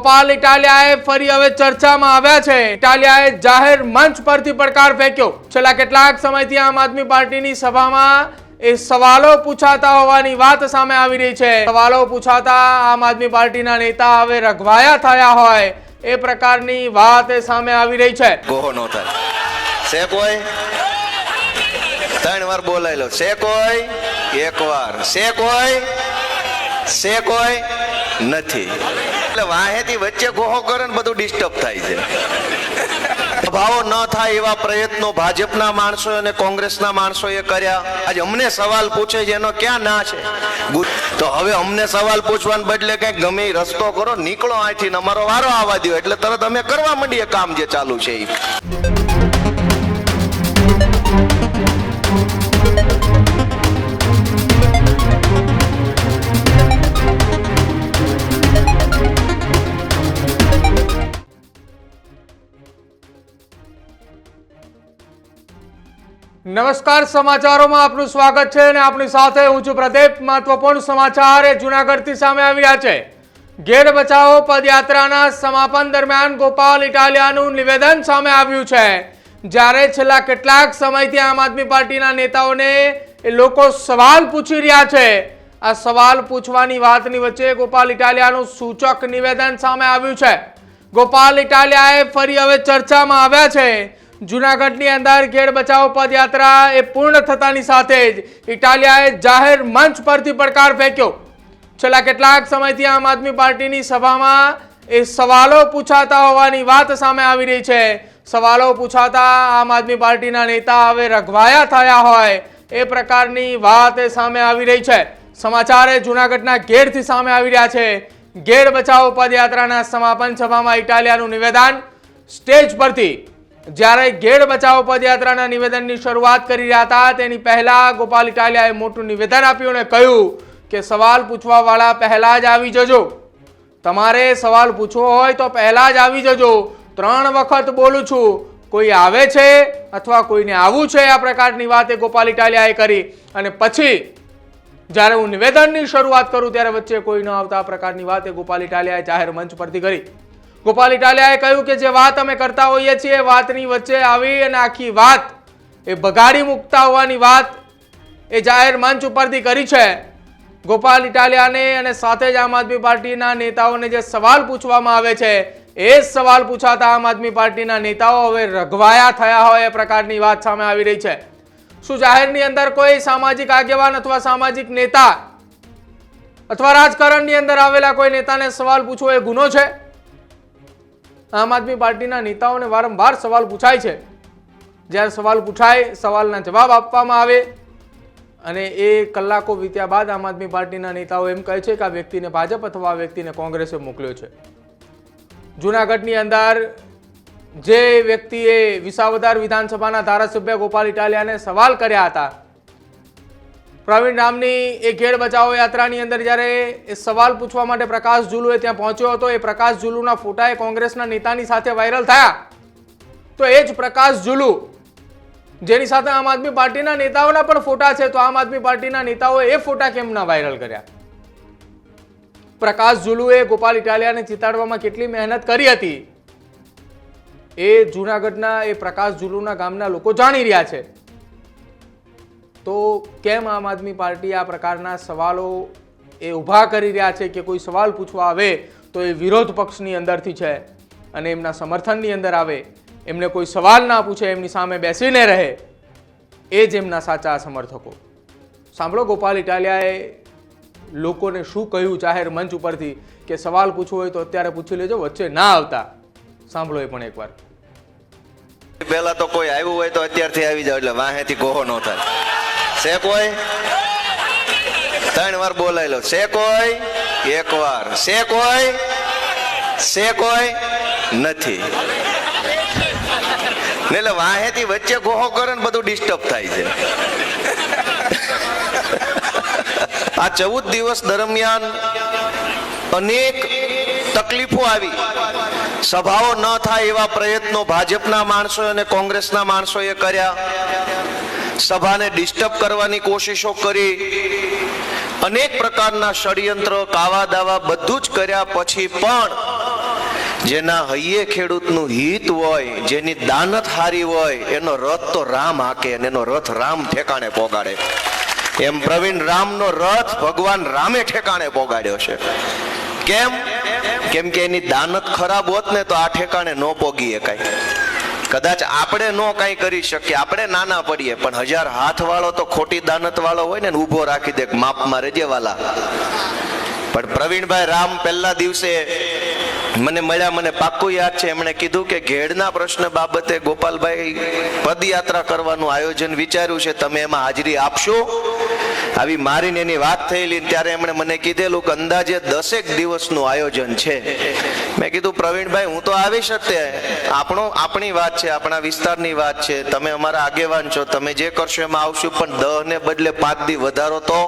ગોપાલ ઇટાલિયાએ ફરી હવે ચર્ચામાં આવ્યા છે. ઇટાલિયાએ જાહેર મંચ પરથી પડકાર ફેંક્યો. છેલ્લા કેટલાક સમયથી આમ આદમી પાર્ટીની સભામાં એ સવાલો પૂછાતા હોવાની વાત સામે આવી રહી છે. સવાલો પૂછાતા આમ આદમી પાર્ટીના નેતા હવે રઘવાયા થયા હોય એ પ્રકારની વાત સામે આવી રહી છે. છે કોઈ ત્રણ વાર બોલાયેલો. છે કોઈ એક વાર. છે કોઈ છે કોઈ નથી. એટલે વાહેથી વચ્ચે ગોહો કરે ને બધું ડિસ્ટર્બ થાય છે. ભાવો ન થાય એવા પ્રયત્નો ભાજપના માણસો અને કોંગ્રેસના માણસોએ કર્યા. આજે અમને સવાલ પૂછે છે, એનો ક્યાં ના છે? તો હવે અમને સવાલ પૂછવાને બદલે કંઈક ગમે રસ્તો કરો, નીકળો અહીંથી અમારો વારો આવવા દો એટલે તરત અમે કરવા માંડીએ કામ જે ચાલુ છે એ નમસ્કાર, સમાચારોમાં આપનું સ્વાગત છે અને આપણી સાથે હું છું પ્રદીપ. મહત્વપૂર્ણ સમાચાર એ જુનાગઢથી સામે આવી રહ્યા છે. ઘેર બચાવો પદયાત્રાના સમાપન દરમિયાન ગોપાલ ઇટાલિયાનું નિવેદન સામે આવ્યું છે. જ્યારે છેલ્લા કેટલાક સમયથી આમ આદમી પાર્ટીના નેતાઓને એ લોકો સવાલ પૂછી રહ્યા છે. આ સવાલ પૂછવાની વાતની વચ્ચે ગોપાલ ઇટાલિયાનું સૂચક નિવેદન સામે આવ્યું છે. ગોપાલ ઇટાલિયાએ ફરી હવે ચર્ચામાં આવ્યા છે. જુનાગઢની અંદર ખેડ બચાવો પદયાત્રા એ પૂર્ણ થતાની સાથે જ ઇટાલિયાએ જાહેર મંચ પરથી પડકાર ફેંક્યો. છેલ્લા કેટલાક સમયથી આમ આદમી પાર્ટીની સભામાં એ સવાલો પૂછાતા હોવાની વાત સામે આવી રહી છે. સવાલો પૂછાતા આમ આદમી પાર્ટીના નેતા હવે રઘવાયા થયા હોય એ પ્રકારની વાત સામે આવી રહી છે. સમાચાર એ જુનાગઢના ગેરથી સામે આવી રહ્યા છે. ગેર બચાવો પદયાત્રાના સમાપન સભામાં ઇટાલિયાનું નિવેદન. સ્ટેજ પરથી જ્યારે ગેડ બચાવો પદયાત્રાના નિવેદનની શરૂઆત કરી રહ્યા હતા, તેની પહેલા ગોપાલ ઇટાલિયાએ મોટું નિવેદન આપ્યું અને કહ્યું કે સવાલ પૂછવાવાળા પહેલા જ આવી જજો. તમારે સવાલ પૂછવો હોય તો પહેલા જ આવી જજો. ત્રણ વખત બોલું છું, કોઈ આવે છે અથવા કોઈને આવું છે? આ પ્રકારની વાત એ ગોપાલ ઇટાલિયાએ કરી અને પછી જ્યારે હું નિવેદનની શરૂઆત કરું ત્યારે વચ્ચે કોઈ ન આવતા આ પ્રકારની વાત એ ગોપાલ ઇટાલિયાએ જાહેર મંચ પરથી કરી. ગોપાલ ઇટાલિયાએ કહ્યું કે જે વાત અમે કરતા હોઈએ છીએ, એ વાતની વચ્ચે આવી અને આખી વાત, એ બગાડી મૂકતા હોવાની વાત, એ જાહેર મંચ ઉપરથી કરી છે. ગોપાલ ઇટાલિયાને અને સાથે જ આમ આદમી પાર્ટીના નેતાઓને જે સવાલ પૂછવામાં આવે છે, એ જ સવાલ પૂછાતા આમ આદમી પાર્ટીના નેતાઓ હવે રઘવાયા થયા હોય એ પ્રકારની વાત સામે આવી રહી છે. શું જાહેરની અંદર કોઈ સામાજિક આગેવાન અથવા સામાજિક નેતા અથવા રાજકારણની અંદર આવેલા કોઈ નેતાને સવાલ પૂછવો એ ગુનો છે? આમ આદમી પાર્ટીના નેતાઓને વારંવાર સવાલ પૂછાય છે. જ્યારે સવાલ પૂછાય, સવાલના જવાબ આપવામાં આવે અને એ કલાકો વીત્યા બાદ આમ આદમી પાર્ટીના નેતાઓ એમ કહે છે કે આ વ્યક્તિને ભાજપ અથવા આ વ્યક્તિને કોંગ્રેસે મોકલ્યો છે. જુનાગઢની અંદર જે વ્યક્તિએ વિસાવદર વિધાનસભાના ધારાસભ્ય ગોપાલ ઇટાલિયાને સવાલ કર્યા હતા પ્રવીણ રામની એ ઘેડ બચાવો યાત્રાની અંદર જ્યારે એ સવાલ પૂછવા માટે પ્રકાશ ઝુલુએ ત્યાં પહોંચ્યો હતો, એ પ્રકાશ જુલુના ફોટા એ કોંગ્રેસના નેતાની સાથે વાયરલ થયા. તો એ જ પ્રકાશ ઝુલુ, જેની સાથે આમ આદમી પાર્ટીના નેતાઓના પણ ફોટા છે, તો આમ આદમી પાર્ટીના નેતાઓએ એ ફોટા કેમ ના વાયરલ કર્યા? પ્રકાશ જુલુએ ગોપાલ ઇટાલિયાને ચિતાડવામાં કેટલી મહેનત કરી હતી? એ જૂનાગઢના, એ પ્રકાશ ઝુલુના ગામના લોકો જાણી રહ્યા છે. તો કેમ આમ આદમી પાર્ટી આ પ્રકારના સવાલો એ ઊભા કરી રહ્યા છે કે કોઈ સવાલ પૂછવા આવે તો એ વિરોધ પક્ષની અંદરથી છે અને એમના સમર્થનની અંદર આવે. એમને કોઈ સવાલ ના પૂછે, એમની સામે બેસીને રહે. એ જ એમના સાચા સમર્થકો. સાંભળો ગોપાલ ઇટાલિયાએ લોકોને શું કહ્યું જાહેર મંચ ઉપરથી કે સવાલ પૂછવો હોય તો અત્યારે પૂછી લેજો, વચ્ચે ના આવતા. સાંભળો એ પણ એકવાર. પહેલા તો કોઈ આવ્યું હોય તો અત્યારથી આવી જાવ એટલે વાહેથી ગોહો ન થાય. છે કોઈ? ત્રણ વાર બોલાયેલો. છે કોઈ? એક વાર. છે કોઈ? છે કોઈ? નથી. એટલે વાહેથી વચ્ચે ગોહો કરે ને બધું ડિસ્ટર્બ થાય છે. આ ચૌદ દિવસ દરમિયાન અનેક તકલીફો આવી. સભાઓ ન થાય એવા પ્રયત્નો ભાજપના માણસો અને કોંગ્રેસના માણસોએ કર્યા. સભાને ડિસ્ટર્બ કરવાની કોશિશો કરી. અનેક પ્રકારના ષડયંત્ર કાવા દાવા બધું જ કર્યા પછી પણ જેના હૈયે ખેડૂતનું હિત હોય, જેની દાનત હારી હોય, એનો રથ તો રામ હાકે અને એનો રથ રામ ઠેકાણે પોગાડે. એમ પ્રવીણ રામનો રથ ભગવાન રામે ઠેકાણે પોગાડ્યો છે. કેમ? કેમ કે એની દાનત ખરાબ હોત ને તો આ ઠેકાણે ન પોગી એકાય કદાચ આપણે ન કાંઈ કરી શકીએ, આપણે નાના પડીએ, પણ હજાર હાથ વાળો તો ખોટી દાનત વાળો હોય ને ઊભો રાખી દે માપમાં રેજે વાલા. પણ પ્રવીણભાઈ રામ પહેલા દિવસે મને મળ્યા, મને પાક્કું યાદ છે, એમણે કીધું કે ઘેડના પ્રશ્ન બાબતે ગોપાલભાઈ પદયાત્રા કરવાનું આયોજન વિચાર્યું છે, તમે એમાં હાજરી આપશો? આવી મારીને એની વાત થયેલી, ત્યારે એમણે મને કીધેલું કે અંદાજે દસેક દિવસનું આયોજન છે. મેં કીધું, પ્રવીણભાઈ, હું તો આવીશ જ તે આપણો, આપણી વાત છે, આપણા વિસ્તારની વાત છે. તમે અમારા આગેવાન છો. તમે જે કરશો એમાં આવશું, પણ દહ ને બદલે પાંચ દી વધારો તો?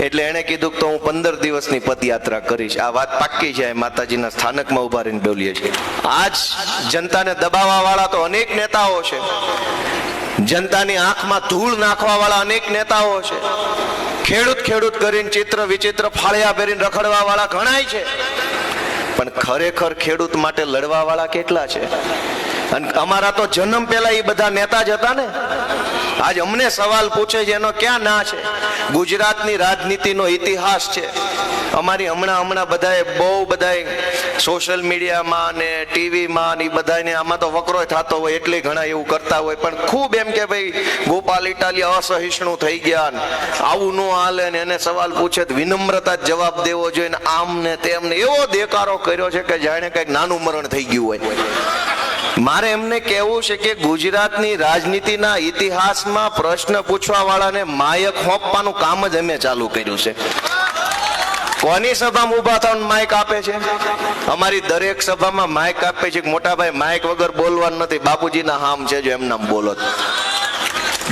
એટલે એણે કીધું કે તો હું પંદર દિવસની પદયાત્રા કરીશ. આ વાત પાક્કી છે માતાજીના સ્થાનકમાં ઊભા રહીને બોલીએ છીએ. આજ જનતાને દબાવવા વાળા તો અનેક નેતાઓ છે. જનતાની આંખમાં ધૂળ નાખવા વાળા અનેક નેતાઓ છે. ખેડૂત ખેડૂત કરીને ચિત્ર વિચિત્ર ફાળિયા પહેરીને રખડવા વાળા ઘણાય છે. પણ ખરેખર ખેડૂત માટે લડવા વાળા કેટલા છે? અને અમારા તો જન્મ પહેલા એ બધા નેતા જ હતા ને. આજ અમને સવાલ પૂછે છે, એનો ક્યાં ના છે? ગુજરાતની રાજનીતિનો ઇતિહાસ છે. અમારી હમણાં હમણાં બધાએ બહુ બધાએ સોશિયલ મીડિયામાં ને ટીવીમાં ને બધાને આમાં તો વકરો થતો હોય, એટલે ઘણા એવું કરતા હોય. પણ ખૂબ એમ કે ભાઈ, ગોપાલ ઇટાલિયા અસહિષ્ણુ થઈ ગયા ને આવું ન હાલે ને એને સવાલ પૂછે વિનમ્રતા જવાબ દેવો જોઈએ ને આમ ને તેમ ને એવો દેકારો કર્યો છે કે જાણે કંઈક નાનું મરણ થઈ ગયું હોય. મારે એમને કહેવું છે કે ગુજરાતની રાજનીતિના ઇતિહાસમાં પ્રશ્ન પૂછવા વાળાને માયક હોપવાનું કામ જ અમે ચાલુ કર્યું છે. કોની સભામાં ઊભા થવાનું માઇક આપે છે? અમારી દરેક સભામાં માઇક આપે છે મોટાભાઈ મોટા માઇક વગર બોલવાનું નથી. બાપુજીના હામ છે જો એમના બોલો.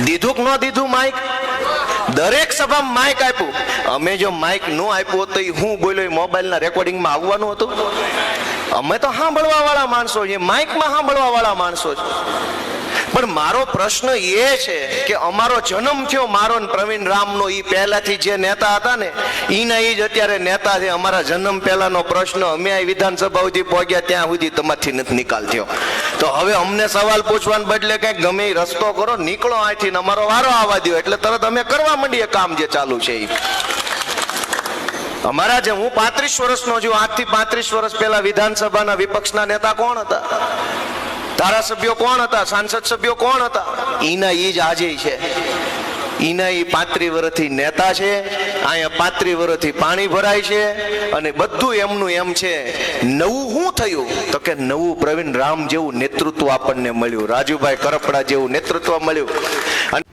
દીધું કે ન દીધું માઇક? દરેક સભામાં માઇક આપ્યું. અમે જો માઇક ન આપ્યું હોત તો એ હું બોલ્યો? એ મોબાઈલના રેકોર્ડિંગમાં આવવાનું હતું? અમે તો સાંભળવા વાળા માણસો છીએ. માઇકમાં સાંભળવા વાળા માણસો છે પણ મારો પ્રશ્ન એ છે કે અમારો જન્મ થયો મારો પ્રવીણ રામનો એ પહેલાથી જે નેતા હતા ને એના એ જ અત્યારે નેતા છે. અમારા જન્મ પહેલાનો પ્રશ્ન અમે આ વિધાનસભા સુધી પહોંચ્યા, ત્યાં સુધી તમારથી નથી નિકાલ થયો. તો હવે અમને સવાલ પૂછવાને બદલે કંઈક ગમે રસ્તો કરો, નીકળો અહીંથી અમારો વારો આવવા દો એટલે તરત અમે કરવા માંડીએ કામ જે ચાલુ છે એ અમારા જે, હું પાંત્રીસ વર્ષનો છું. આજથી પાંત્રીસ વર્ષ પહેલા વિધાનસભાના વિપક્ષના નેતા કોણ હતા? ધારાસભ્યો કોણ હતા? સાંસદ સભ્યો કોણ હતા? ઈના ઈ જ આજે છે. ઈના ઈ પાંત્રી વર્ષથી નેતા છે, અહીંયા પાંત્રી વર્ષથી પાણી ભરાય છે અને બધું એમનું એમ છે, નવું શું થયું? તો કે નવું પ્રવીણ રામ જેવું નેતૃત્વ આપણને મળ્યું, રાજુભાઈ કરપડા જેવું નેતૃત્વ મળ્યું. અને